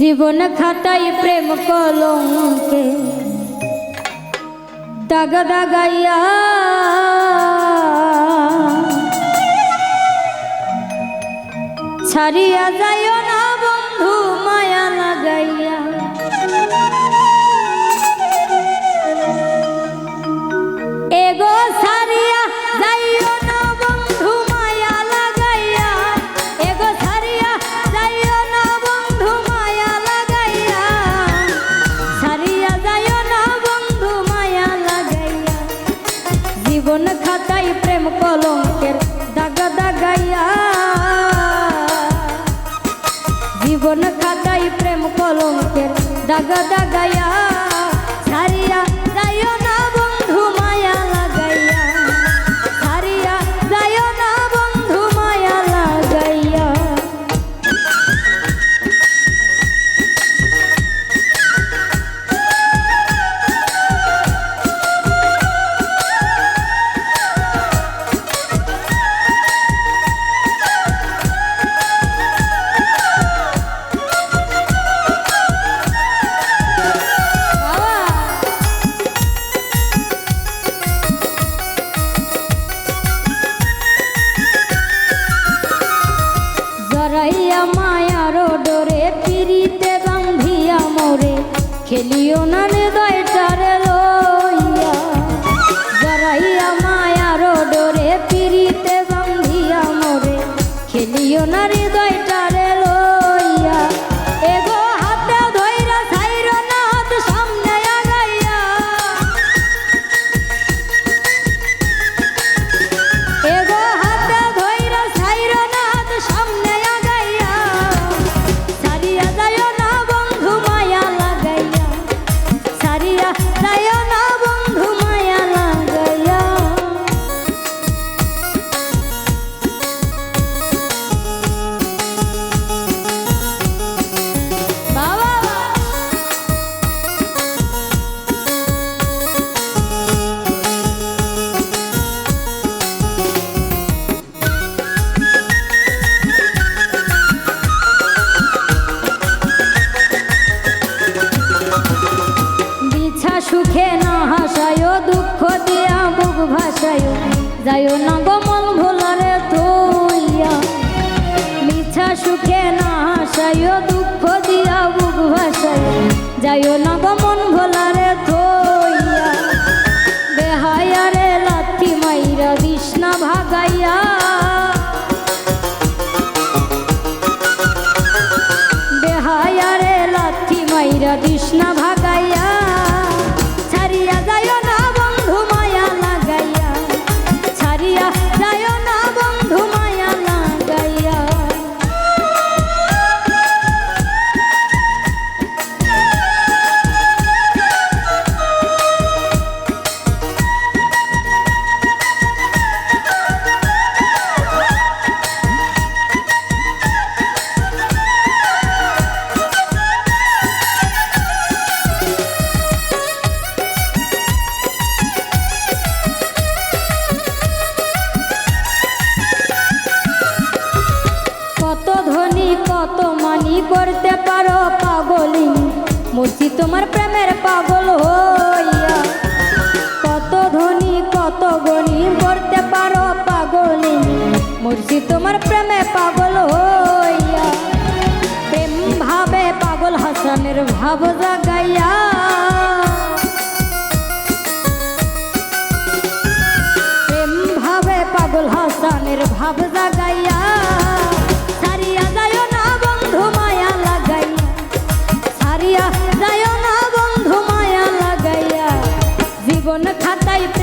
জীবন খাতাই প্রেম কলঙ্কে। দাগ দাগাইয়া ছাড়িয়া যাইও জীবন খাতাই প্রেম কলঙ্কের দাগা দাগাইয়া। জীবন খাতাই প্রেম কলঙ্কের দাগা দাগাইয়া। জরাইয়া মায়ার ডোরে পিরিতে বান্ধিয়া মোরে। খেলিও না হৃদয়টারে যাইও না গমন ভোলারে থইয়া মিছা সুখে না হাসায় দুঃখ দিয়া বুক ভাসায় যাইও না গমন ভোলারে থইয়া বেহায়ারে লাথি মাইরা বিষ্ণা ভাগাইয়া। বেহায়ারে লাথি মাইরা কৃষ্ণা ভাগাইয়া তোমার প্রেমের পাগল হইয়া। কত ধনী, কত গণি করতে পারো পাগলি। মূর্তি তোমার প্রেমে পাগল হইয়া। প্রেম ভাবে পাগল হাসানের ভাব জাগাইয়া। প্রেম ভাবে পাগল হাসানের ভাব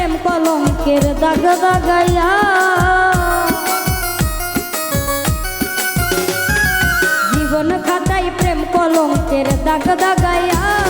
প্রেম কলঙ্কের দাগ দাগাইয়া। জীবন খাতাই প্রেম কলঙ্কের দাগ দাগাইয়া।